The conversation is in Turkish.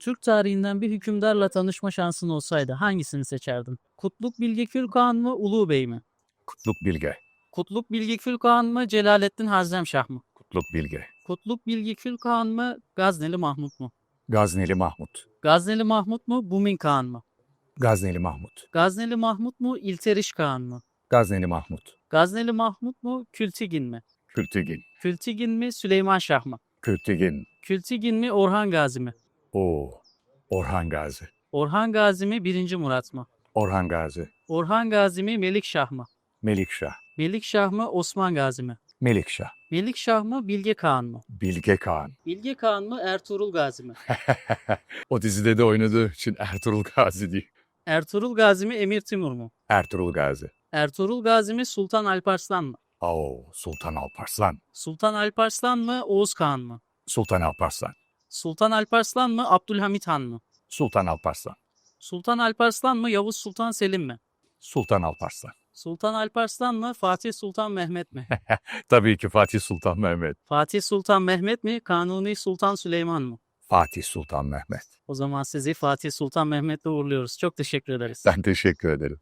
Türk tarihinden bir hükümdarla tanışma şansın olsaydı hangisini seçerdin? Kutluk Bilge Kürkağan mı, Ulu Bey mi? Kutluk Bilge. Kutluk Bilge Kürkağan mı, Celalettin Harzemşah mı? Kutluk Bilge. Kutluk Bilge Kürkağan mı, Gazneli Mahmut mu? Gazneli Mahmut. Gazneli Mahmut mu, Bumin Kağan mı? Gazneli Mahmut. Gazneli Mahmut mu, İlteriş Kağan mı? Gazneli Mahmut. Gazneli Mahmut mu, Kültigin mi? Kültigin. Kültigin mi, Süleyman Şah mı? Kültigin. Kültigin mi, Orhan Gazi mi? Oo. Orhan Gazi. Orhan Gazi mi, 1. Murat mı? Orhan Gazi. Orhan Gazi mi, Melik Şah mı? Melikşah. Melik Şah mı, Osman Gazi mi? Melikşah. Melik Şah mı, Bilge Kağan mı? Bilge Kağan. Bilge Kağan mı, Ertuğrul Gazi mi? o dizide de oynadığı için Ertuğrul Gazi değil. Ertuğrul Gazi mi, Emir Timur mu? Ertuğrul Gazi. Ertuğrul Gazi mi, Sultan Alparslan mı? Oo. Sultan Alparslan. Sultan Alparslan mı, Oğuz Kağan mı? Sultan Alparslan. Sultan Alparslan mı, Abdülhamit Han mı? Sultan Alparslan. Sultan Alparslan mı, Yavuz Sultan Selim mi? Sultan Alparslan. Sultan Alparslan mı, Fatih Sultan Mehmet mi? Tabii ki Fatih Sultan Mehmet. Fatih Sultan Mehmet mi, Kanuni Sultan Süleyman mı? Fatih Sultan Mehmet. O zaman sizi Fatih Sultan Mehmet'le uğurluyoruz. Çok teşekkür ederiz. Ben teşekkür ederim.